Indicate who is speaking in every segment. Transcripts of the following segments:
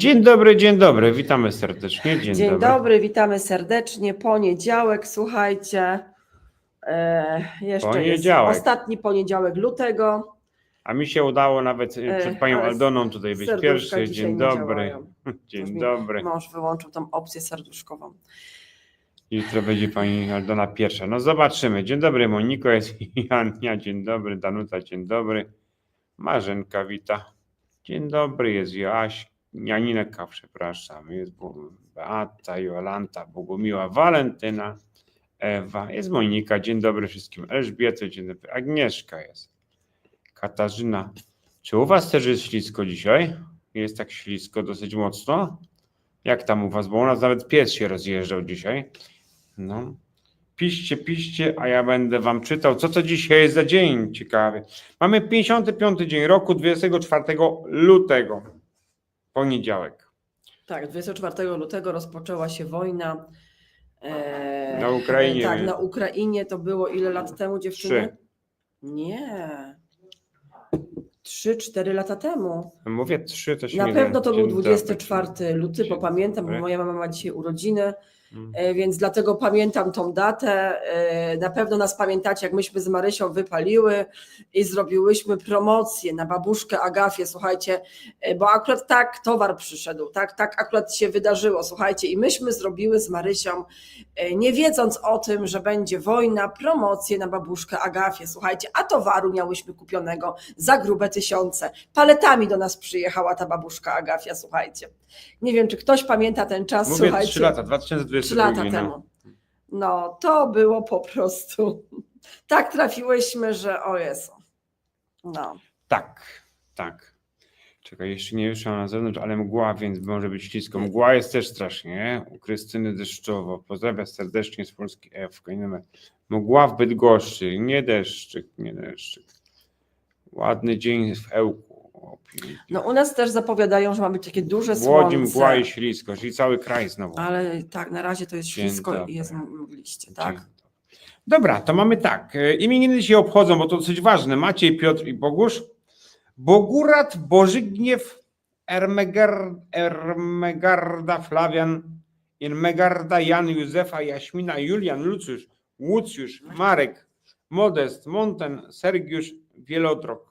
Speaker 1: Dzień dobry, dzień dobry, witamy serdecznie. Dzień,
Speaker 2: Dzień
Speaker 1: dobry.
Speaker 2: dobry. witamy serdecznie. Poniedziałek, słuchajcie. E, jeszcze
Speaker 1: Poniedziałek.
Speaker 2: jest ostatni poniedziałek lutego.
Speaker 1: A mi się udało nawet
Speaker 2: E,
Speaker 1: przed panią
Speaker 2: ale
Speaker 1: Aldoną tutaj być pierwszy. Dzień dobry. Dzień dobry.
Speaker 2: Mąż wyłączył tą opcję serduszkową.
Speaker 1: Jutro będzie pani Aldona pierwsza. No zobaczymy. Dzień dobry, Moniko jest Jania. Dzień dobry, Danuta. Dzień dobry. Marzenka wita. Dzień dobry, jest Joaś. Janineka, przepraszam. Jest Beata, Jolanta, Bogumiła, Walentyna, Ewa. Jest Monika. Dzień dobry wszystkim. Elżbieta, dzień dobry. Agnieszka jest. Katarzyna. Czy u was też jest ślisko dzisiaj? Jest tak ślisko dosyć mocno? Jak tam u was? Bo u nas nawet pies się rozjeżdżał dzisiaj. No. Piszcie, piszcie, a ja będę wam czytał, co to dzisiaj jest za dzień ciekawy. Mamy 55 dzień roku, 24 lutego, poniedziałek.
Speaker 2: Tak, 24 lutego rozpoczęła się wojna. e,
Speaker 1: Na Ukrainie.
Speaker 2: Tak, na Ukrainie to było ile lat temu, dziewczyny?
Speaker 1: Trzy.
Speaker 2: Nie. 3-4 lata temu.
Speaker 1: Mówię trzy, to się
Speaker 2: Na pewno to był
Speaker 1: Dzień dobry.
Speaker 2: 24 luty, bo pamiętam, bo moja mama ma dzisiaj urodziny, więc dlatego pamiętam tą datę. E, Na pewno nas pamiętacie, jak myśmy z Marysią wypaliły i zrobiłyśmy promocję na babuszkę Agafię, słuchajcie, e, bo akurat tak towar przyszedł, tak, tak akurat się wydarzyło, słuchajcie, i myśmy zrobiły z Marysią, e, nie wiedząc o tym, że będzie wojna, promocję na babuszkę Agafię, słuchajcie, a towaru miałyśmy kupionego za grube tysiące. Paletami do nas przyjechała ta babuszka Agafia, słuchajcie. Nie wiem, czy ktoś pamięta ten czas,
Speaker 1: Mówię
Speaker 2: słuchajcie.
Speaker 1: trzy lata, 2022.
Speaker 2: Trzy lata
Speaker 1: no.
Speaker 2: temu. No, to było po prostu. Tak trafiłyśmy, że o Jezu. No.
Speaker 1: Tak, tak. Czekaj, jeszcze nie wyszła na zewnątrz, ale mgła, więc może być ślisko. Mgła jest też strasznie, nie? U Krystyny deszczowo. Pozdrawiam serdecznie z Polski F. numer. Mgła w Bydgoszczy, nie deszczyk, nie deszczyk. Ładny dzień w Ełku. O, pięknie.
Speaker 2: no, u nas też zapowiadają, że ma być takie duże
Speaker 1: W Łodzi
Speaker 2: słońce.
Speaker 1: mgła i ślisko, czyli cały kraj znowu.
Speaker 2: Ale tak, na razie to jest
Speaker 1: Dzień
Speaker 2: ślisko
Speaker 1: dobry.
Speaker 2: i jest mgliście, tak?
Speaker 1: Dzień. Dobra, to mamy tak. E, Imieniny się obchodzą, bo to dosyć ważne. Maciej, Piotr i Bogusz. Bogurat, Bożygniew, Ermegar, Ermegarda, Flawian, Irmegarda, Jan, Józefa, Jaśmina, Julian, Lucjusz, Łucjusz, Marek, Modest, Monten, Sergiusz, Wielotrok.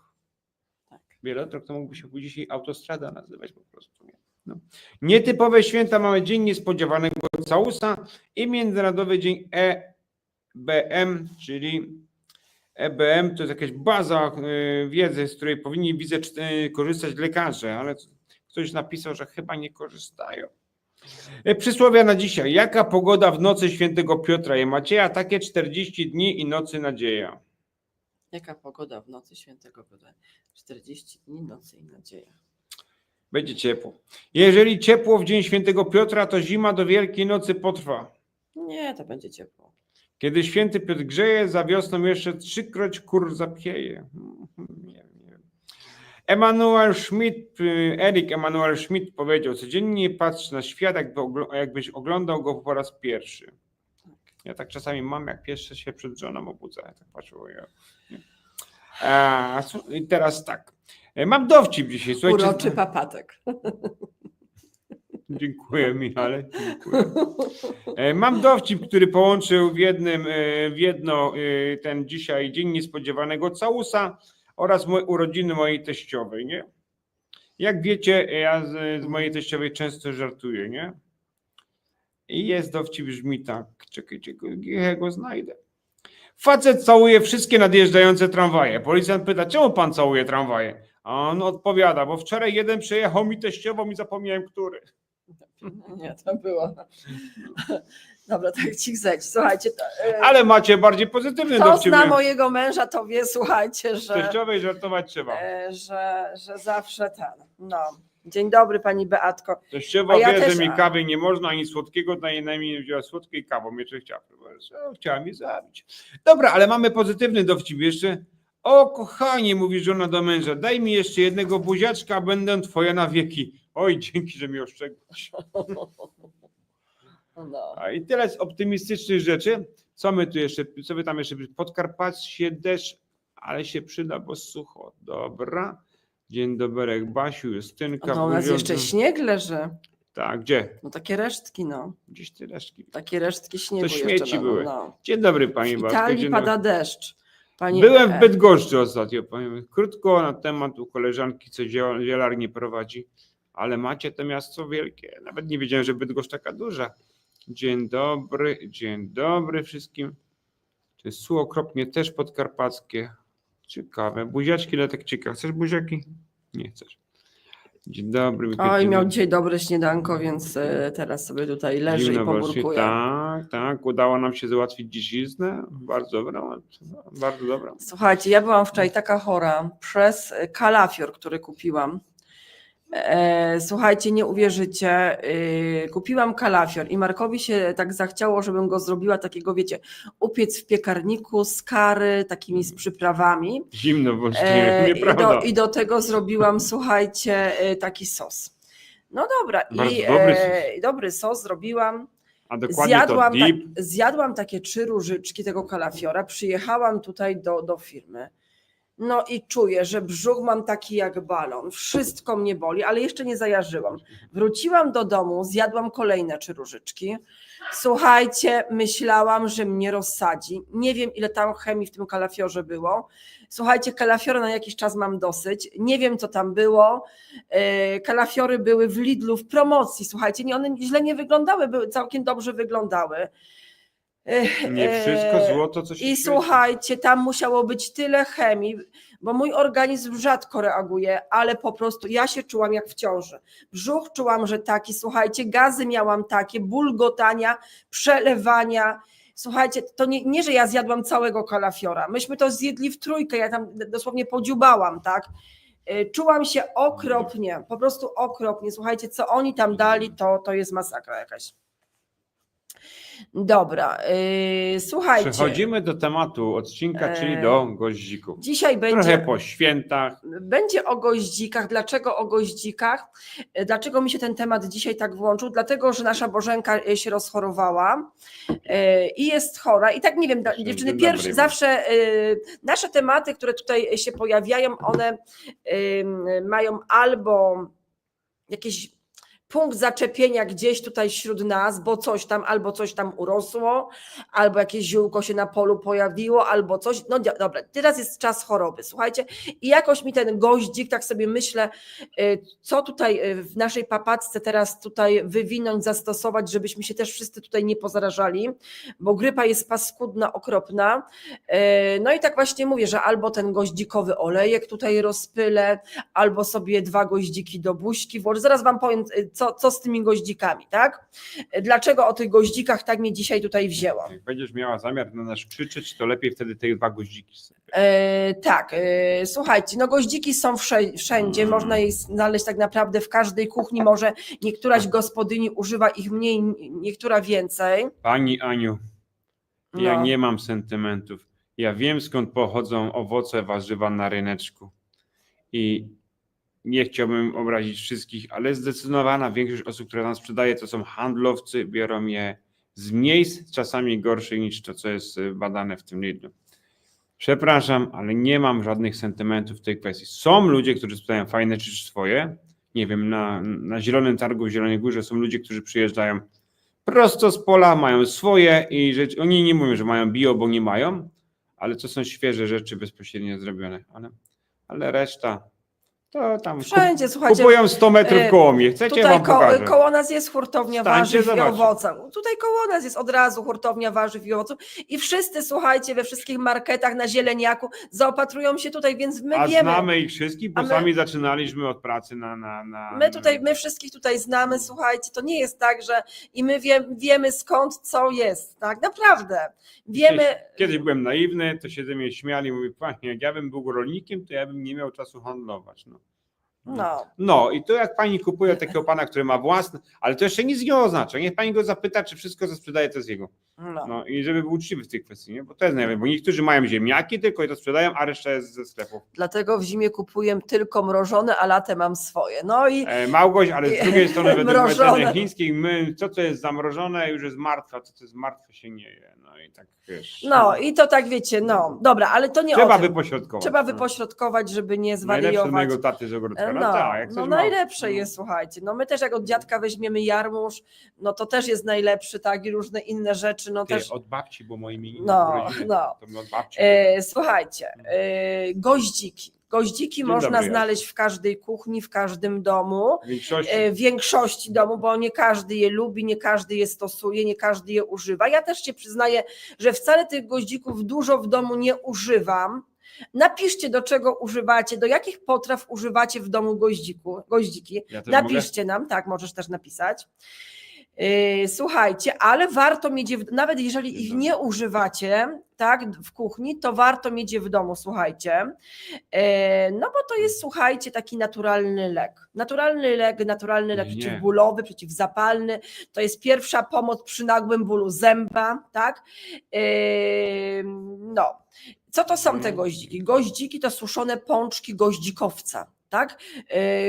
Speaker 1: Wielotrok to mógłby się dzisiaj autostrada nazywać po prostu. Nie? No. Nietypowe święta mamy Dzień Niespodziewanego Całusa i Międzynarodowy Dzień EBM, czyli EBM to jest jakaś baza y, wiedzy, z której powinni widzę y, korzystać lekarze, ale ktoś napisał, że chyba nie korzystają. E, Przysłowia na dzisiaj. Jaka pogoda w nocy świętego Piotra i Macieja? Takie 40 dni i nocy nadzieja.
Speaker 2: Jaka pogoda w nocy świętego Piotra? 40 dni nocy i nadzieja.
Speaker 1: Będzie ciepło. Jeżeli ciepło w dzień świętego Piotra, to zima do Wielkiej Nocy potrwa.
Speaker 2: Nie, to będzie ciepło.
Speaker 1: Kiedy święty Piotr grzeje, za wiosną jeszcze trzykroć kur zapieje. Nie wiem. Emanuel Schmidt, y, Erik Emanuel Schmidt powiedział, codziennie patrz na świat, jakby, ogl- jakbyś oglądał go po raz pierwszy. Ja tak czasami mam, jak pierwszy się przed żoną obudza. Ja tak patrzę, ja. A, su- I teraz tak. E, Mam dowcip dzisiaj. Słuchajcie,
Speaker 2: Uroczy papatek.
Speaker 1: Dziękuję, Michale. Dziękuję. E, Mam dowcip, który połączył w jednym, e, w jedno e, ten dzisiaj dzień niespodziewanego całusa oraz urodziny mojej teściowej, nie? Jak wiecie, e, ja z, z mojej teściowej często żartuję, nie? I jest dowcip brzmi tak, czekajcie, go- ja go znajdę. Facet całuje wszystkie nadjeżdżające tramwaje. Policjant pyta, czemu pan całuje tramwaje? A on odpowiada, bo wczoraj jeden przejechał mi teściową i zapomniałem, który.
Speaker 2: Nie, to było. Dobra, tak ci zeć. Słuchajcie, to, e,
Speaker 1: Ale macie bardziej pozytywny
Speaker 2: kto
Speaker 1: dowcip.
Speaker 2: zna mojego męża, to wie, słuchajcie, że...
Speaker 1: Teściowej żartować trzeba.
Speaker 2: E, że, że zawsze ten. No. Dzień dobry pani Beatko.
Speaker 1: Teściowa
Speaker 2: ja
Speaker 1: wie,
Speaker 2: też-
Speaker 1: że mi kawy nie można, ani słodkiego, najmniej nie wzięła słodkiej kawą. Jeszcze chciała. O, Chciała mi zabić. Dobra, ale mamy pozytywny dowcip jeszcze. O kochanie, mówi żona do męża, daj mi jeszcze jednego buziaczka, będę twoja na wieki. Oj, dzięki, że mi oszczędzasz.
Speaker 2: No.
Speaker 1: A i tyle z optymistycznych rzeczy. Co my tu jeszcze, co wy tam jeszcze, podkarpackie deszcz, ale się przyda, bo sucho. Dobra. Dzień dobry, Basiu, Justynka.
Speaker 2: No, u nas jeszcze śnieg leży.
Speaker 1: Tak, gdzie?
Speaker 2: No takie resztki, no.
Speaker 1: Gdzieś te resztki.
Speaker 2: Takie resztki śniegu
Speaker 1: śmieci
Speaker 2: jeszcze. no,
Speaker 1: były.
Speaker 2: No.
Speaker 1: Dzień dobry,
Speaker 2: W
Speaker 1: Pani Bartku.
Speaker 2: Italii
Speaker 1: Dzień
Speaker 2: pada
Speaker 1: dobry.
Speaker 2: deszcz. Pani,
Speaker 1: Byłem
Speaker 2: e,
Speaker 1: w Bydgoszczy ostatnio, powiem krótko na temat u koleżanki, co zielarnię prowadzi, ale macie to miasto wielkie. Nawet nie wiedziałem, że Bydgoszcz taka duża. Dzień dobry, dzień dobry wszystkim. To jest okropnie też podkarpackie. Ciekawe. Buziaczki, ale tak ciekawe. Chcesz buziaki? Nie chcesz. Dzień dobry.
Speaker 2: Oj,
Speaker 1: dzień
Speaker 2: miał dzisiaj dobre śniadanko, więc e, teraz sobie tutaj leży
Speaker 1: Zimno
Speaker 2: i
Speaker 1: właśnie. Tak, tak. Udało nam się załatwić dzisiznę. Bardzo dobra. Bardzo dobra.
Speaker 2: Słuchajcie, ja byłam wczoraj taka chora przez kalafior, który kupiłam. E, słuchajcie, nie uwierzycie, e, kupiłam kalafior i Markowi się tak zachciało, żebym go zrobiła takiego, wiecie, upiec w piekarniku z kary, takimi z przyprawami.
Speaker 1: Zimno właśnie,
Speaker 2: E, i,
Speaker 1: nieprawda.
Speaker 2: do, I do tego zrobiłam, słuchajcie, e, taki sos. No dobra,
Speaker 1: Bardzo
Speaker 2: i
Speaker 1: dobry
Speaker 2: e, dobry sos zrobiłam.
Speaker 1: A dokładnie
Speaker 2: Zjadłam,
Speaker 1: to dip.
Speaker 2: zjadłam takie trzy różyczki tego kalafiora, przyjechałam tutaj do, do firmy. No i czuję, że brzuch mam taki jak balon. Wszystko mnie boli, ale jeszcze nie zajarzyłam. Wróciłam do domu, zjadłam kolejne trzy różyczki. Słuchajcie, myślałam, że mnie rozsadzi. Nie wiem, ile tam chemii w tym kalafiorze było. Słuchajcie, kalafiora na jakiś czas mam dosyć. Nie wiem, co tam było. E, Kalafiory były w Lidlu w promocji. Słuchajcie, nie, one źle nie wyglądały, były całkiem dobrze wyglądały. E,
Speaker 1: Nie
Speaker 2: e,
Speaker 1: wszystko złoto, co się
Speaker 2: I
Speaker 1: świeci.
Speaker 2: słuchajcie, tam musiało być tyle chemii, bo mój organizm rzadko reaguje, ale po prostu ja się czułam jak w ciąży. Brzuch czułam, że taki, słuchajcie, gazy miałam takie, bulgotania, przelewania. Słuchajcie, to nie, nie, że ja zjadłam całego kalafiora. Myśmy to zjedli w trójkę, ja tam dosłownie podziubałam, tak? Y, Czułam się okropnie, po prostu okropnie. Słuchajcie, co oni tam dali, to, to jest masakra jakaś. Dobra, yy, słuchajcie.
Speaker 1: Przechodzimy do tematu odcinka, czyli
Speaker 2: E,
Speaker 1: do goździków.
Speaker 2: Dzisiaj
Speaker 1: Trochę
Speaker 2: będzie,
Speaker 1: po świętach.
Speaker 2: będzie o goździkach. Dlaczego o goździkach? E, Dlaczego mi się ten temat dzisiaj tak włączył? Dlatego, że nasza Bożenka się rozchorowała e, i jest chora. I tak nie wiem,
Speaker 1: Dzień
Speaker 2: dziewczyny,
Speaker 1: dobry.
Speaker 2: pierwsze zawsze e, nasze tematy, które tutaj się pojawiają, one em, mają albo jakieś punkt zaczepienia gdzieś tutaj wśród nas, bo coś tam, albo coś tam urosło, albo jakieś ziółko się na polu pojawiło, albo coś. No dobra, teraz jest czas choroby, słuchajcie. I jakoś mi ten goździk, tak sobie myślę, y, co tutaj y, w naszej papacce teraz tutaj wywinąć, zastosować, żebyśmy się też wszyscy tutaj nie pozarażali, bo grypa jest paskudna, okropna. Y, No i tak właśnie mówię, że albo ten goździkowy olejek tutaj rozpylę, albo sobie dwa goździki do buźki włożę. Zaraz Wam powiem, co, co z tymi goździkami, tak? Dlaczego o tych goździkach tak mnie dzisiaj tutaj wzięło?
Speaker 1: Jak będziesz miała zamiar na nas krzyczeć, to lepiej wtedy te dwa goździki. sobie.
Speaker 2: E, tak, e, słuchajcie, no goździki są wszędzie,
Speaker 1: Mm.
Speaker 2: można je znaleźć tak naprawdę w każdej kuchni, może niektóraś gospodyni używa ich mniej, niektóra więcej.
Speaker 1: Pani Aniu, ja
Speaker 2: No.
Speaker 1: nie mam sentymentów. Ja wiem skąd pochodzą owoce, warzywa na ryneczku. I nie chciałbym obrazić wszystkich, ale zdecydowana większość osób, które nam sprzedaje, to są handlowcy, biorą je z miejsc czasami gorszych niż to, co jest y, badane w tym Lidlu. Przepraszam, ale nie mam żadnych sentymentów w tej kwestii. Są ludzie, którzy sprzedają fajne rzeczy swoje. Nie wiem, na, na Zielonym Targu w Zielonej Górze są ludzie, którzy przyjeżdżają prosto z pola, mają swoje i rzeczy, oni nie mówią, że mają bio, bo nie mają, ale to są świeże rzeczy bezpośrednio zrobione. Ale, ale reszta to tam kup,
Speaker 2: Wszędzie, słuchajcie,
Speaker 1: kupują 100 metrów
Speaker 2: e,
Speaker 1: koło mnie. Chcecie,
Speaker 2: tutaj
Speaker 1: wam
Speaker 2: ko-
Speaker 1: pokażę.
Speaker 2: koło nas jest hurtownia
Speaker 1: Stańcie,
Speaker 2: warzyw i
Speaker 1: zobaczcie.
Speaker 2: owoców. Tutaj koło nas jest od razu hurtownia warzyw i owoców i wszyscy, słuchajcie, we wszystkich marketach na zieleniaku zaopatrują się tutaj, więc my
Speaker 1: A
Speaker 2: wiemy.
Speaker 1: znamy ich wszystkich, bo
Speaker 2: my-
Speaker 1: sami zaczynaliśmy od pracy na... na, na
Speaker 2: My tutaj, my wszystkich tutaj znamy, słuchajcie, to nie jest tak, że i my wie, wiemy skąd co jest, tak? Naprawdę. Wiemy,
Speaker 1: Kiedyś byłem naiwny, to się ze mnie śmiali, mówi, panie, jak ja bym był rolnikiem, to ja bym nie miał czasu handlować. No.
Speaker 2: No.
Speaker 1: No i to jak pani kupuje takiego pana, który ma własny, ale to jeszcze nic nie oznacza. Niech pani go zapyta, czy wszystko, co sprzedaje, to jest jego.
Speaker 2: No.
Speaker 1: No i żeby był uczciwy w tej kwestii, nie? bo to jest najlepsze, bo niektórzy mają ziemniaki tylko i to sprzedają, a reszta jest ze sklepów.
Speaker 2: Dlatego w zimie kupuję tylko mrożone, a latem mam swoje. No i
Speaker 1: E, Małgoś, ale z drugiej strony według metody chińskiej, my, co to jest zamrożone, już jest martwe, co to jest martwe się nie je. No i tak wiesz.
Speaker 2: no i to tak wiecie, no dobra, ale to nie
Speaker 1: Trzeba
Speaker 2: o tym.
Speaker 1: wypośrodkować.
Speaker 2: Trzeba
Speaker 1: no.
Speaker 2: wypośrodkować, żeby nie
Speaker 1: Najlepsze
Speaker 2: zwariować.
Speaker 1: mojego taty z ogródka. No,
Speaker 2: No,
Speaker 1: tak,
Speaker 2: no
Speaker 1: coś ma-
Speaker 2: najlepsze
Speaker 1: no.
Speaker 2: jest, słuchajcie. No my też jak od dziadka weźmiemy jarmuż, no to też jest najlepszy, tak, i różne inne rzeczy, no
Speaker 1: Ty,
Speaker 2: też.
Speaker 1: od babci, bo moje imieniny
Speaker 2: No, no.
Speaker 1: To my od babci.
Speaker 2: E, słuchajcie, e, goździki. Goździki
Speaker 1: Dzień
Speaker 2: można
Speaker 1: dobry,
Speaker 2: znaleźć w każdej kuchni, w każdym domu.
Speaker 1: W większości.
Speaker 2: e, w większości domu, bo nie każdy je lubi, nie każdy je stosuje, nie każdy je używa. Ja też się przyznaję, że wcale tych goździków dużo w domu nie używam. Napiszcie, do czego używacie, do jakich potraw używacie w domu goździku, goździki.
Speaker 1: ja też mogę?
Speaker 2: Napiszcie nam, tak, możesz też napisać. Yy, Słuchajcie, ale warto mieć je, w, nawet jeżeli ich nie używacie, tak, w kuchni, to warto mieć je w domu, słuchajcie. Yy, No bo to jest, słuchajcie, taki naturalny lek. Naturalny lek, naturalny lek
Speaker 1: Nie.
Speaker 2: przeciwbólowy, przeciwzapalny. To jest pierwsza pomoc przy nagłym bólu zęba, tak. Yy, No. Co to są te
Speaker 1: Mhm.
Speaker 2: goździki? Goździki to suszone pączki goździkowca. Tak?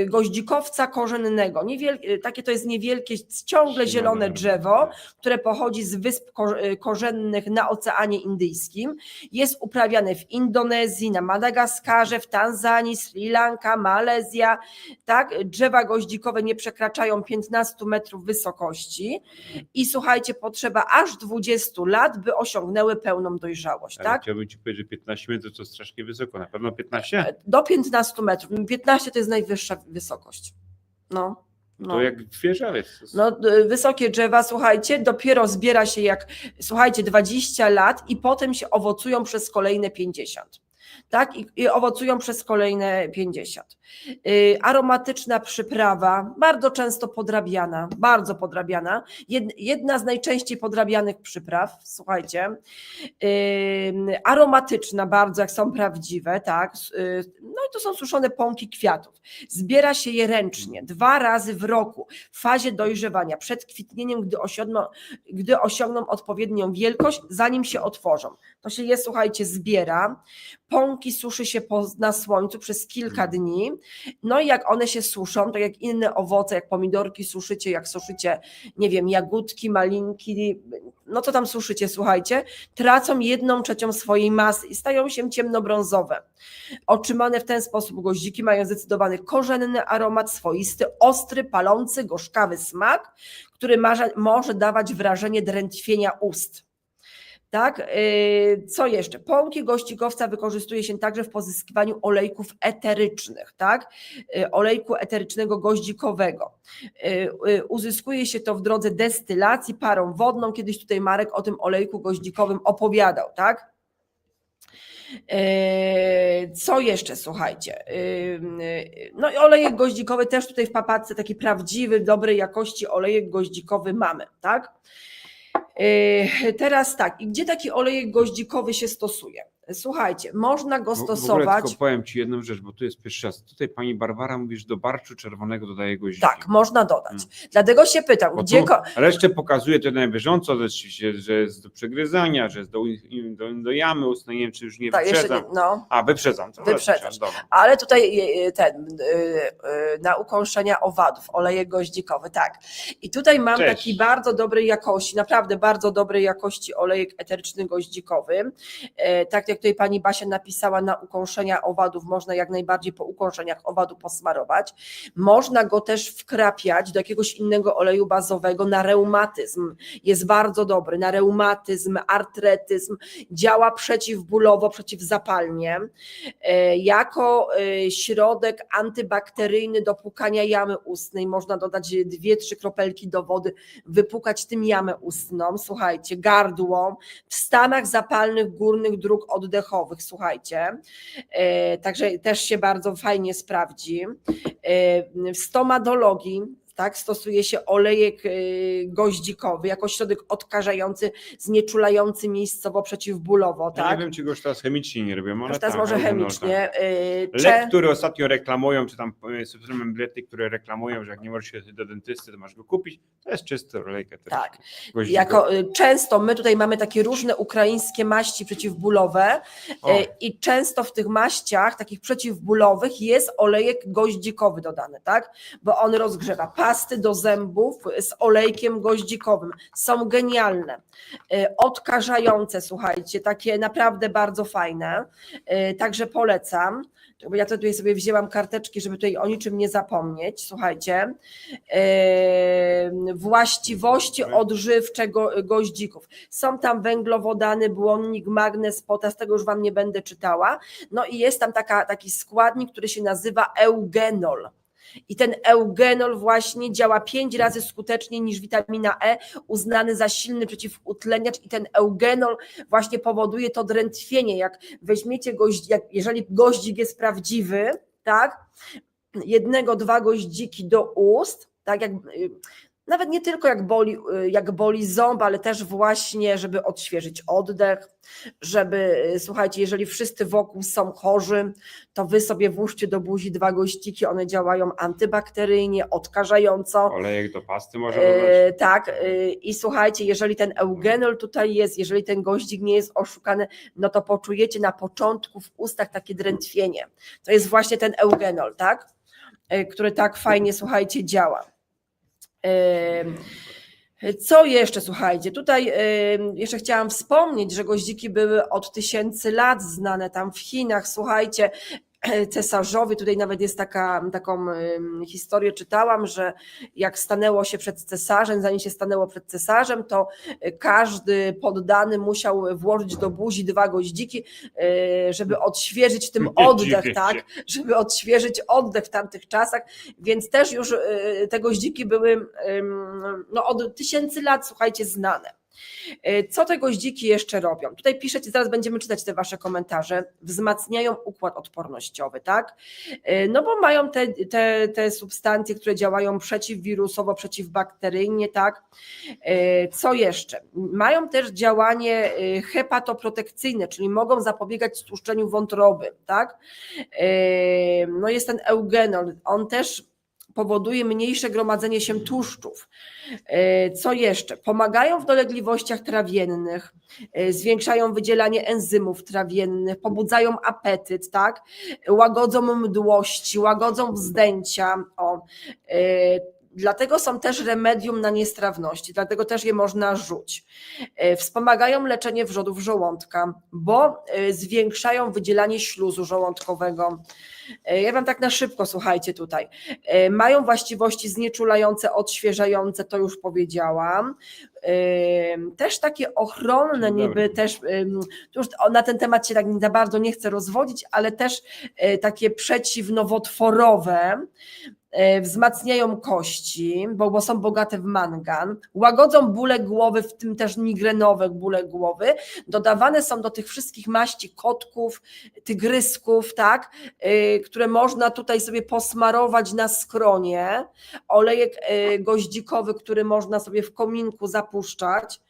Speaker 2: Yy, Goździkowca korzennego. Niewiel... yy, Takie to jest niewielkie, ciągle zielone drzewo, które pochodzi z wysp y, korzennych na Oceanie Indyjskim. Jest uprawiane w Indonezji, na Madagaskarze, w Tanzanii, Sri Lanka, Malezja. Tak? Drzewa goździkowe nie przekraczają 15 metrów wysokości i słuchajcie, potrzeba aż 20 lat, by osiągnęły pełną dojrzałość.
Speaker 1: Ale
Speaker 2: Tak?
Speaker 1: Chciałbym ci powiedzieć, że 15 metrów to strasznie wysoko. Na pewno 15?
Speaker 2: Do 15 metrów. 15 to jest najwyższa wysokość. No. no.
Speaker 1: To jak wieżowiec.
Speaker 2: No, wysokie drzewa, słuchajcie, dopiero zbiera się jak, słuchajcie, 20 lat i potem się owocują przez kolejne 50. Tak, i, i owocują przez kolejne 50. Yy, aromatyczna przyprawa, bardzo często podrabiana, bardzo podrabiana. Jed, jedna z najczęściej podrabianych przypraw, słuchajcie. Yy, aromatyczna bardzo, jak są prawdziwe, tak. Yy, no i to są suszone pąki kwiatów. Zbiera się je ręcznie dwa razy w roku w fazie dojrzewania, przed kwitnieniem, gdy osiągną, gdy osiągną odpowiednią wielkość, zanim się otworzą. To się je, słuchajcie, zbiera. Pąki suszy się po, na słońcu przez kilka dni. No i jak one się suszą, to jak inne owoce, jak pomidorki suszycie, jak suszycie, nie wiem, jagódki, malinki, no to tam suszycie, słuchajcie, tracą jedną trzecią swojej masy i stają się ciemnobrązowe. Otrzymane w ten sposób goździki mają zdecydowany korzenny aromat, swoisty, ostry, palący, gorzkawy smak, który marze, może dawać wrażenie drętwienia ust. Tak, yy, co jeszcze? Pąki gościkowca wykorzystuje się także w pozyskiwaniu olejków eterycznych, tak? Yy, Olejku eterycznego goździkowego. Yy, Uzyskuje się to w drodze destylacji parą wodną. Kiedyś tutaj Marek o tym olejku goździkowym opowiadał, tak? Co jeszcze, słuchajcie? No i olejek goździkowy też tutaj w papatce, taki prawdziwy, dobrej jakości olejek goździkowy mamy, tak? Yy, Teraz tak, i gdzie taki olejek goździkowy się stosuje? Słuchajcie, można go
Speaker 1: W- W ogóle
Speaker 2: stosować.
Speaker 1: tylko powiem Ci jedną rzecz, bo tu jest pierwszy raz. Tutaj pani Barbara mówi, że do barczu czerwonego dodaje goździki.
Speaker 2: Tak, można dodać. Dlatego się pytam,
Speaker 1: Bo
Speaker 2: gdzie.
Speaker 1: tu resztę pokazuje to na bieżąco, że jest do przegryzania, że jest do, do, do jamy ustnej, nie wiem, czy już nie
Speaker 2: tak, jeszcze nie,
Speaker 1: wyprzedzam.
Speaker 2: no.
Speaker 1: A, wyprzedzam. To dobra.
Speaker 2: Ale tutaj e, ten y, y, na ukąszenia owadów, olejek goździkowy, tak. I tutaj mam
Speaker 1: Cześć.
Speaker 2: taki bardzo dobrej jakości, naprawdę bardzo dobrej jakości olejek eteryczny goździkowy. E, Tak jak tutaj pani Basia napisała, na ukąszenia owadów można jak najbardziej po ukąszeniach owadu posmarować. Można go też wkrapiać do jakiegoś innego oleju bazowego na reumatyzm. Jest bardzo dobry na reumatyzm, artretyzm, działa przeciwbólowo, przeciwzapalnie e, jako e, środek antybakteryjny do płukania jamy ustnej. Można dodać dwie, trzy kropelki do wody, wypukać tym jamę ustną, słuchajcie, gardło, w stanach zapalnych górnych dróg oddechowych, słuchajcie. E, Także też się bardzo fajnie sprawdzi. E, W stomatologii tak, stosuje się olejek y, goździkowy jako środek odkażający, znieczulający miejscowo przeciwbólowo,
Speaker 1: Ja
Speaker 2: tak.
Speaker 1: nie wiem, czy go już teraz chemicznie nie robią, ale
Speaker 2: teraz
Speaker 1: tak,
Speaker 2: może
Speaker 1: ale no,
Speaker 2: chemicznie. y,
Speaker 1: tak.
Speaker 2: cze-
Speaker 1: Lek, który ostatnio reklamują, czy tam e, suplementy, które reklamują, że jak nie możesz się do dentysty, to masz go kupić, to jest czysty olejka. też
Speaker 2: Tak. Jako, y, często my tutaj mamy takie różne ukraińskie maści przeciwbólowe
Speaker 1: O.
Speaker 2: y, i często w tych maściach takich przeciwbólowych jest olejek goździkowy dodany, tak? Bo on rozgrzewa pasty do zębów z olejkiem goździkowym. Są genialne, y, odkażające, słuchajcie, takie naprawdę bardzo fajne. Y, Także polecam. Ja to tutaj sobie wzięłam karteczki, żeby tutaj o niczym nie zapomnieć. Słuchajcie, Yy, właściwości odżywcze go, goździków. Są tam węglowodany, błonnik, magnez, potas, tego już Wam nie będę czytała. No i jest tam taka, taki składnik, który się nazywa eugenol. I ten eugenol właśnie działa pięć razy skuteczniej niż witamina E, uznany za silny przeciwutleniacz i ten eugenol właśnie powoduje to drętwienie. Jak weźmiecie goźdź, jak, jeżeli goździk jest prawdziwy, tak, jednego, dwa goździki do ust, tak jak y, nawet nie tylko jak boli, y, jak boli ząb, ale też właśnie, żeby odświeżyć oddech, żeby, y, słuchajcie, jeżeli wszyscy wokół są chorzy, to wy sobie włóżcie do buzi dwa goździki, one działają antybakteryjnie, odkażająco.
Speaker 1: Olejek do pasty może dodać.
Speaker 2: E, tak, i słuchajcie, jeżeli ten eugenol tutaj jest, jeżeli ten goździk nie jest oszukany, no to poczujecie na początku w ustach takie drętwienie. To jest właśnie ten eugenol, tak? Który tak fajnie, słuchajcie, działa. Co jeszcze, słuchajcie, tutaj jeszcze chciałam wspomnieć, że goździki były od tysięcy lat znane tam w Chinach, słuchajcie, cesarzowi, tutaj nawet jest taka, taką historię czytałam, że jak stanęło się przed cesarzem, zanim się stanęło przed cesarzem, to e, każdy poddany musiał włożyć do buzi dwa goździki, e, żeby odświeżyć tym oddech, tak? Żeby odświeżyć oddech w tamtych czasach, więc też już e, te goździki były no, od tysięcy lat, słuchajcie, znane. E, Co te goździki jeszcze robią? Tutaj piszecie, zaraz będziemy czytać te wasze komentarze. Wzmacniają układ odpornościowy, tak? E, No bo mają te, te, te substancje, które działają przeciwwirusowo, przeciwbakteryjnie, tak? E, Co jeszcze? Mają też działanie hepatoprotekcyjne, czyli mogą zapobiegać stłuszczeniu wątroby, tak? No jest ten eugenol, on też powoduje mniejsze gromadzenie się tłuszczów. E, Co jeszcze? Pomagają w dolegliwościach trawiennych, e, zwiększają wydzielanie enzymów trawiennych, pobudzają apetyt, tak? Łagodzą mdłości, łagodzą wzdęcia. O. Dlatego są też remedium na niestrawności, dlatego też je można rzuć. E, Wspomagają leczenie wrzodów żołądka, bo e, zwiększają wydzielanie śluzu żołądkowego. E, Ja wam tak na szybko, słuchajcie tutaj. Mają właściwości znieczulające, odświeżające, to już powiedziałam. Też takie ochronne, niby też, już na ten temat się tak nie za bardzo nie chcę rozwodzić, ale też takie przeciwnowotworowe, wzmacniają kości, bo, bo są bogate w mangan, łagodzą bóle głowy, w tym też migrenowe bóle głowy. Dodawane są do tych wszystkich maści kotków, tygrysków, tak, y, które można tutaj sobie posmarować na skronie. Olejek y, goździkowy, który można sobie w kominku zapuszczać.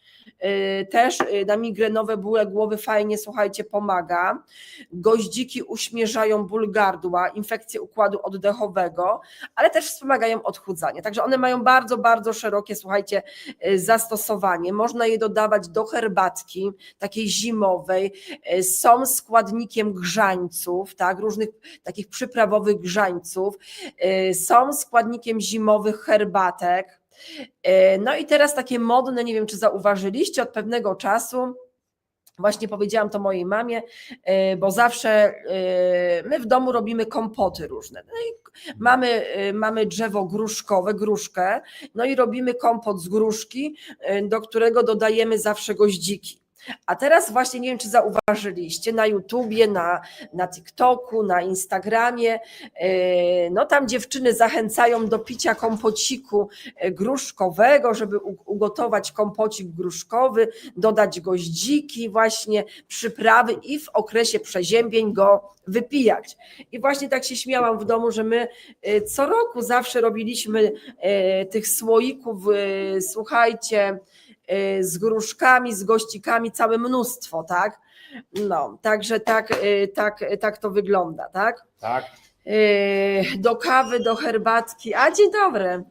Speaker 2: Y, Też y, na migrenowe bóle głowy fajnie, słuchajcie, pomaga. Goździki uśmierzają ból gardła, infekcje układu oddechowego, ale też wspomagają odchudzanie. Także one mają bardzo, bardzo szerokie, słuchajcie, y, zastosowanie. Można je dodawać do herbatki, takiej zimowej. Są składnikiem grzańców, tak, różnych takich przyprawowych grzańców. Są składnikiem zimowych herbatek. E, No i teraz takie modne, nie wiem czy zauważyliście, od pewnego czasu, właśnie powiedziałam to mojej mamie, e, bo zawsze e, my w domu robimy kompoty różne. No mamy, mamy drzewo gruszkowe, gruszkę, no i robimy kompot z gruszki, do którego dodajemy zawsze goździki. A teraz właśnie nie wiem, czy zauważyliście na YouTubie, na, na TikToku, na Instagramie, e, no tam dziewczyny zachęcają do picia kompociku e, gruszkowego, żeby ugotować kompocik gruszkowy, dodać goździki, właśnie przyprawy i w okresie przeziębień go wypijać. I właśnie tak się śmiałam w domu, że my e, co roku zawsze robiliśmy tych słoików, słuchajcie, z gruszkami, z gościkami, całe mnóstwo, tak? No, także tak, e, tak, tak to wygląda, tak?
Speaker 1: Tak.
Speaker 2: E, Do kawy, do herbatki. A dzień dobry.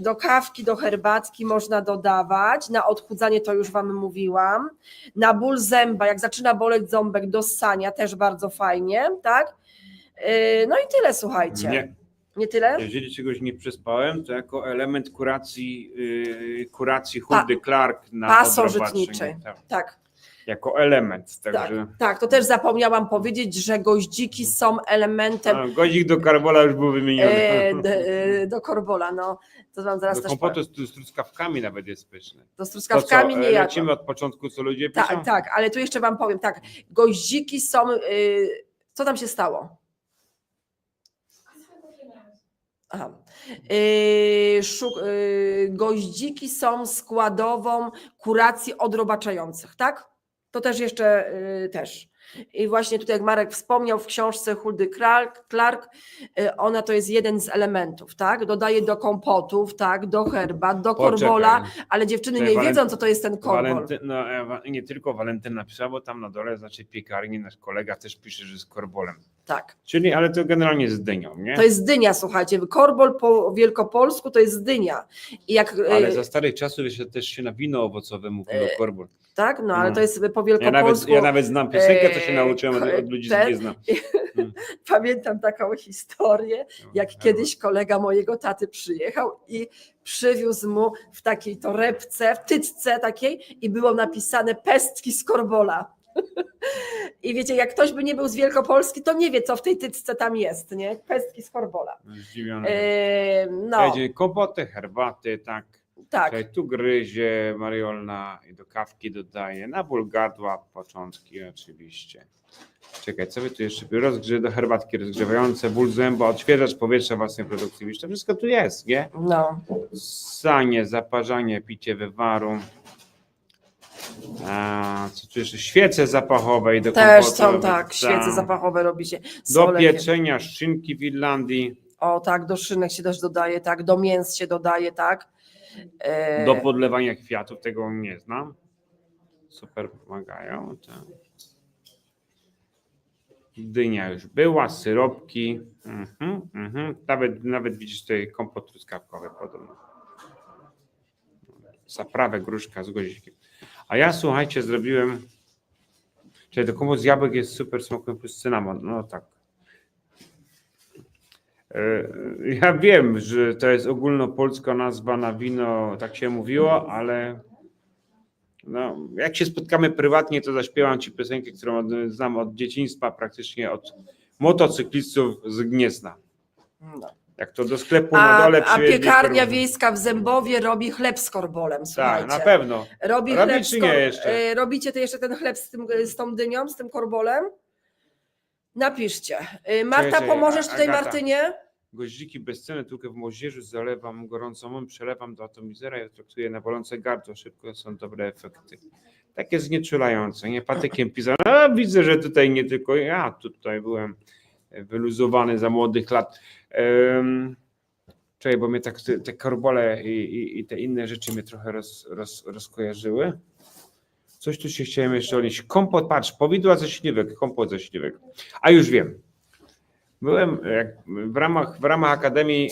Speaker 2: Do kawki, do herbatki można dodawać. Na odchudzanie to już Wam mówiłam. Na ból zęba, jak zaczyna boleć ząbek, do ssania też bardzo fajnie, tak? No i tyle, słuchajcie.
Speaker 1: Nie.
Speaker 2: Nie tyle?
Speaker 1: Jeżeli czegoś nie przespałem, to jako element kuracji, yy, kuracji Huldy Clark na
Speaker 2: pasożytniczej.
Speaker 1: Tak.
Speaker 2: Tak.
Speaker 1: Jako element.
Speaker 2: Tak,
Speaker 1: Także
Speaker 2: tak, to też zapomniałam powiedzieć, że goździki są elementem
Speaker 1: a, gozik do karbola już był wymieniony.
Speaker 2: e, d, e, do korbola. No, to wam zaraz
Speaker 1: do
Speaker 2: też
Speaker 1: kompotu
Speaker 2: powiem.
Speaker 1: z, z truskawkami nawet jest pyszny.
Speaker 2: To z
Speaker 1: To
Speaker 2: truskawkami
Speaker 1: co,
Speaker 2: nie
Speaker 1: e,
Speaker 2: jadłam.
Speaker 1: lecimy od początku, co ludzie piszą?
Speaker 2: Tak, tak, ale tu jeszcze wam powiem, tak, goździki są, y, co tam się stało? Aha. Y, szuk- y, goździki są składową kuracji odrobaczających, tak? To też jeszcze y, też. I właśnie tutaj, jak Marek wspomniał w książce Huldy Clark, y, ona to jest jeden z elementów, tak? Dodaje do kompotów, tak? Do herbat, do korbola,
Speaker 1: Poczekaj.
Speaker 2: ale dziewczyny nie
Speaker 1: walent-
Speaker 2: wiedzą, co to jest ten korbol.
Speaker 1: Walenty, no, e, nie tylko Walentyna pisała, bo tam na dole, znaczy piekarni, nasz kolega też pisze, że z korbolem.
Speaker 2: Tak.
Speaker 1: Czyli, ale to generalnie z dynią, nie?
Speaker 2: To jest dynia, słuchajcie. Korbol po wielkopolsku to jest dynia. I jak,
Speaker 1: Ale
Speaker 2: y,
Speaker 1: za starych czasów jeszcze też się na wino owocowe mówiło
Speaker 2: E,
Speaker 1: korbol.
Speaker 2: tak, no ale
Speaker 1: no.
Speaker 2: to jest po
Speaker 1: Ja nawet,
Speaker 2: wielkopolsku.
Speaker 1: ja nawet znam piosenkę, co się nauczyłem od, od ludzi, co nie znam.
Speaker 2: Pamiętam taką historię, jak
Speaker 1: No,
Speaker 2: kiedyś kolega mojego taty przyjechał i przywiózł mu w takiej torebce, w tytce takiej i było napisane pestki z korbola. I wiecie, jak ktoś by nie był z Wielkopolski, to nie wie, co w tej tytce tam jest, nie? Pestki z korbola.
Speaker 1: Zdziwiony.
Speaker 2: E, no,
Speaker 1: kompoty, herbaty, tak.
Speaker 2: Tak.
Speaker 1: Słuchaj, tu gryzie Mariolna i do kawki dodaje. Na ból gardła początki oczywiście. Czekaj, co wy tu jeszcze? Rozgrze do herbatki rozgrzewające, ból zęba, odświeżacz powietrza własnej produkcji. Wiesz, to wszystko tu jest, nie?
Speaker 2: No.
Speaker 1: Ssanie, zaparzanie, picie wywaru. A, co tu jeszcze? Świece zapachowe i do
Speaker 2: Też
Speaker 1: kompotu
Speaker 2: są tak, świece zapachowe robi się.
Speaker 1: Do pieczenia szynki w Irlandii,
Speaker 2: O tak, do szynek się też dodaje, tak, do mięs się dodaje, tak. E,
Speaker 1: do podlewania kwiatów, tego nie znam. Super pomagają. Tak. Dynia już była, syropki. Mhm, mhm. Nawet, nawet widzisz tutaj kompot truskawkowy podobno. Zaprawę gruszka z gozikiem. A ja słuchajcie, zrobiłem. Czyli to kompot z jabłek jest super smakujący plus cynamon. No tak. E, Ja wiem, że to jest ogólnopolska nazwa na wino, tak się mówiło, ale no, jak się spotkamy prywatnie, to zaśpiewam ci piosenkę, którą znam od dzieciństwa, praktycznie od motocyklistów z Gniezna.
Speaker 2: no.
Speaker 1: Jak to do sklepu na dole
Speaker 2: a piekarnia wiejska w Zębowie robi chleb z korbolem, słuchajcie.
Speaker 1: Tak, na pewno.
Speaker 2: Robi
Speaker 1: Robi
Speaker 2: chleb z kor...
Speaker 1: jeszcze?
Speaker 2: e, Robicie to jeszcze ten chleb z, tym, z tą dynią, z tym korbolem? Napiszcie. E, Marta,
Speaker 1: Czekaj,
Speaker 2: pomożesz tutaj
Speaker 1: Agata.
Speaker 2: Martynie?
Speaker 1: Goździki bezcenne, tylko w moździerzu zalewam gorącą mą, przelewam do atomizera i traktuję na bolące gardło. Szybko są dobre efekty. Takie znieczulające, nie patykiem pisane. A widzę, że tutaj nie tylko ja tutaj byłem wyluzowany za młodych lat. Um, czekaj, bo mnie tak te, te korbole i, i, i te inne rzeczy mnie trochę roz, roz, rozkojarzyły. Coś tu się chciałem jeszcze odnieść. Kompot, patrz, powidła ze śliwek, kompot ze śliwek. A już wiem. Byłem w ramach, w ramach Akademii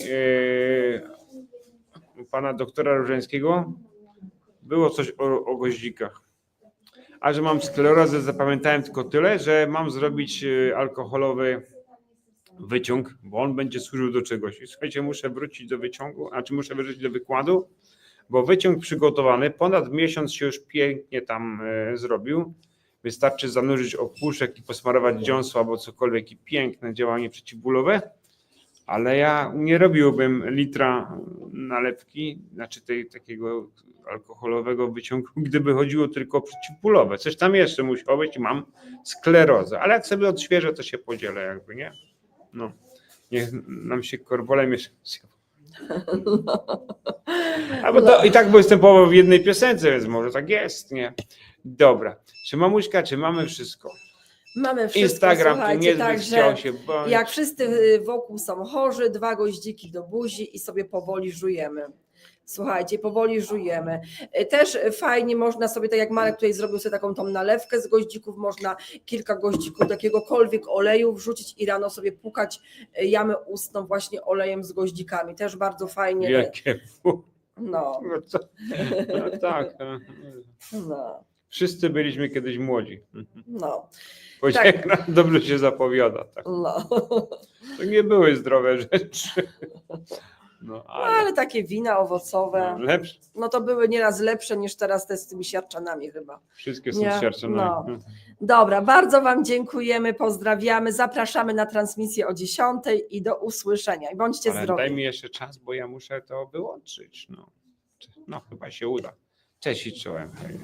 Speaker 1: e, pana doktora Różańskiego. Było coś o, o goździkach. A że mam sklerozę, zapamiętałem tylko tyle, że mam zrobić e, alkoholowy wyciąg, bo on będzie służył do czegoś. I słuchajcie, muszę wrócić do wyciągu, a czy muszę wrócić do wykładu, bo wyciąg przygotowany, ponad miesiąc się już pięknie tam e, zrobił. Wystarczy zanurzyć opuszek i posmarować dziąsło albo cokolwiek i piękne działanie przeciwbólowe. Ale ja nie robiłbym litra nalewki, znaczy tej takiego alkoholowego wyciągu, gdyby chodziło tylko o przeciwbólowe. Coś tam jeszcze musiało być i mam sklerozę. Ale jak sobie odświeżę, to się podzielę jakby, nie? No. Niech nam się korbolem jeszcze Albo to i tak występował w jednej piosence, więc może tak jest, nie? Dobra. Czy mamuśka, czy mamy wszystko?
Speaker 2: Mamy wszystko,
Speaker 1: Instagram, to
Speaker 2: słuchajcie,
Speaker 1: niezbyt
Speaker 2: także
Speaker 1: chciał się bądź.
Speaker 2: jak wszyscy y, wokół są chorzy, dwa goździki do buzi i sobie powoli żujemy. Słuchajcie, powoli żujemy. Y, Też fajnie można sobie, tak jak Marek tutaj zrobił sobie taką tą nalewkę z goździków, można kilka goździków jakiegokolwiek oleju wrzucić i rano sobie pukać y, jamę ustną właśnie olejem z goździkami. Też bardzo fajnie.
Speaker 1: Wielkie fu.
Speaker 2: No,
Speaker 1: No, to, no tak.
Speaker 2: no.
Speaker 1: Wszyscy byliśmy kiedyś młodzi.
Speaker 2: no,
Speaker 1: Powiedziałem, tak. dobrze się zapowiada. Tak.
Speaker 2: no.
Speaker 1: To nie były zdrowe rzeczy. No,
Speaker 2: No,
Speaker 1: ale,
Speaker 2: ale takie wina owocowe,
Speaker 1: no, lepsze.
Speaker 2: no to były nieraz lepsze niż teraz te z tymi siarczanami chyba.
Speaker 1: Wszystkie są
Speaker 2: Nie,
Speaker 1: siarczane.
Speaker 2: no. Dobra, bardzo Wam dziękujemy, pozdrawiamy, zapraszamy na transmisję o 10 i do usłyszenia. I bądźcie
Speaker 1: Ale
Speaker 2: zdrowi.
Speaker 1: daj mi jeszcze czas, bo ja muszę to wyłączyć. No, no chyba się uda. Cześć i czołem. Hej.